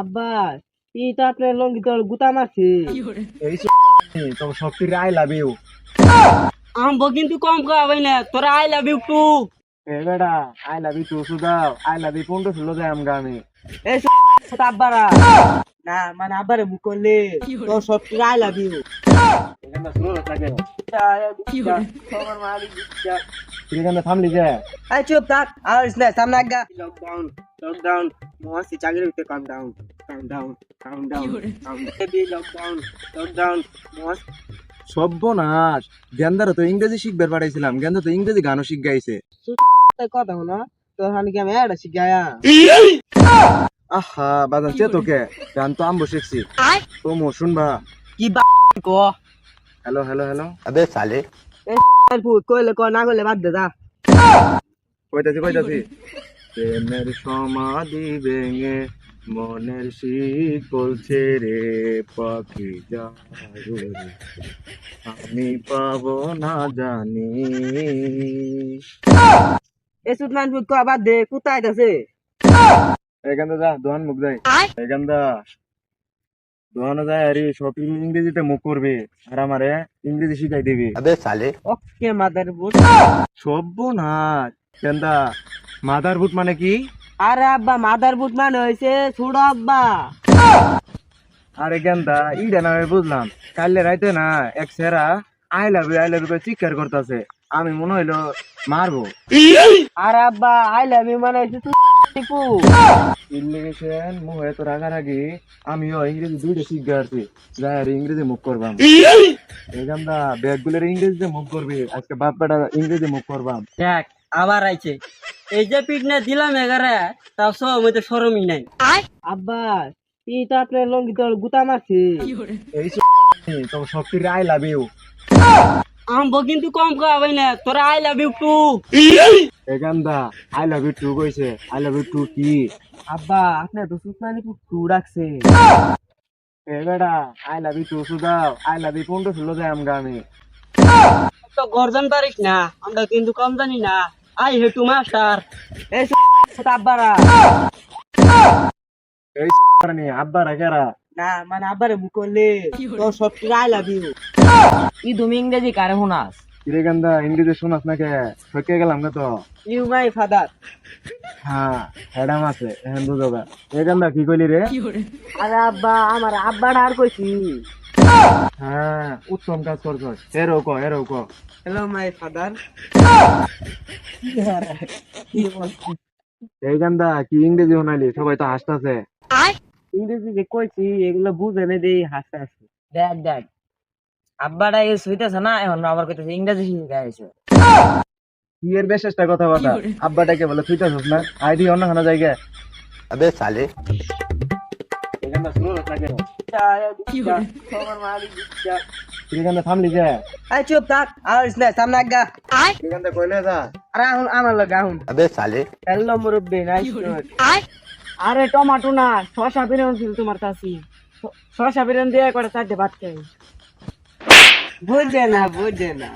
আব্বা ই তো আপনার লঙ্গি তো গুতা মারছে। এই তো শক্তির আই লাভ ইউ আমবো কিন্তু কম খাওয়াই না তোর আই লাভ ইউ টু এ বেটা আই লাভ ইউ টু সুদাও আই লাভ ইউ পনেরো ষোলো যায় আমগা আমি। এই সব আব্বারা না মানে আব্বারে বুক করলে তোর সব আই লাভ ইউ এখানে শুরু লাগে এখানে থামলি যে এই চুপ থাক আর ইসলে সামনে আগা লকডাউন লকডাউন মহাসি চাকরি হইতে calm down calm down calm down calm baby lockdown lockdown মহাসি সর্বনাশ। গেন্দারও তো ইংরেজি শিখবার পাঠাইছিলাম। গেন্দা তো ইংরেজি গানও শিখ গাইছে কথা হলো তোর হানি কি আমি এটা শিখায়া? আহা বাজান চে তোকে। গান তো আমবো শিখছি। তো মো শুনবা। কি বা কো? Hello hello hello. এই ফুট কইলে কো না কইলে বাদ দে যা। কইতাছি কইতাছি। প্রেমের সমাধি ভেঙে মনের শিকল ছেড়ে পাখি যাবে আমি পাবো না জানি। এই সুত মান ফুট কো বাদ দে কোথায় আছে এখান যা দোহান মুখ যায় এখান দা দোহানো যায় আরে সব ইংরেজিতে মুখ করবে। আর আমারে ইংরেজি শিখাই দিবি। ওকে মাদার বুট কেন্দা মাদার বুট মানে কি? আরে আব্বা মাদার বুট মানে হইছে ছোট আব্বা। আরে গেন্দা ইডা না আমি বুঝলাম। কালকে রাইতে না এক সেরা I love you I love you চিৎকার করতেছে। আমি মনে হইল মারবো। আর আব্বা আই লাভ ইউ মানে টিপু। ইলিগেশন মুহে তো রাগারাগি। আমিও ইংরেজি দুইটা শিখ যাই আর ইংরেজি মুখ করবাম। এই! গান্দা ব্যাগগুলোর ইংরেজিতে মুখ করবি আজকে বাপ বেটা ইংরেজি মুখ করবাম। দেখ আবার আইছে। এই যে পিটনে দিলাম এগারে তাও সব মধ্যে সরমই নাই। আব্বা ই তো আপনার লঙ্গি তো গুতা মারছে। এই তো শক্তির আই লাভ ইউ আমবো কিন্তু কম খাওয়াই না? তোরা আই লাভ ইউ টু গান্দা আই লাভ ইউ টু কইছে আই লাভ ইউ টু কি? আব্বা আপনার তো সুতমানি টু রাখছে। এ বেটা আই লাভ ইউ টু সুদাও। আই লাভ ইউ পনেরো ষোলো যায় আমগা আমি। তো গর্জন পারিস না আমরা কিন্তু কম জানি না। আই হে টু মাস্টার এই আব্বারা। এই নি আব্বা রাখেরা না মানে আব্বারে বুক করলে তোর সব আই লাভ ইউ ই তুমি ইংরেজি কারে শোনাস? কিরে গান্দা ইংরেজি শোনাস না কে ঠকে গেলাম না তো? ইউ মাই ফাদার হ্যাঁ হ্যাডাম আছে এখন বুঝবা এ গান্দা কি কইলি রে? আরে আব্বা আমার আব্বাটা আর কইছি। হ্যাঁ উত্তম কাজ করছ এরও ক এরও ক। হ্যালো মাই ফাদার এই গান্দা কি ইংরেজি শোনাইলি? সবাই তো হাসতাছে। ইংরেজি যে কইছি এগুলো বুঝে নে দেই হাসতে হাসতে। দেখ দেখ। আব্বাটা এ শুইতেছে না এখন আবার কইতেছে ইংরেজি শিখে আইছো। ইয়ের বেশেষটা কথা বলা আব্বাটাকে বলে শুইতেছিস না আইডি অন্য কোনো জায়গা আবে সালে। আমার আরে টমাটো না শশা বিরিয়ানি ছিল তোমার কাছে। শশা বিরিয়ানি দিয়ে করে চারটে ভাত খাই। বুঝে না বুঝে না।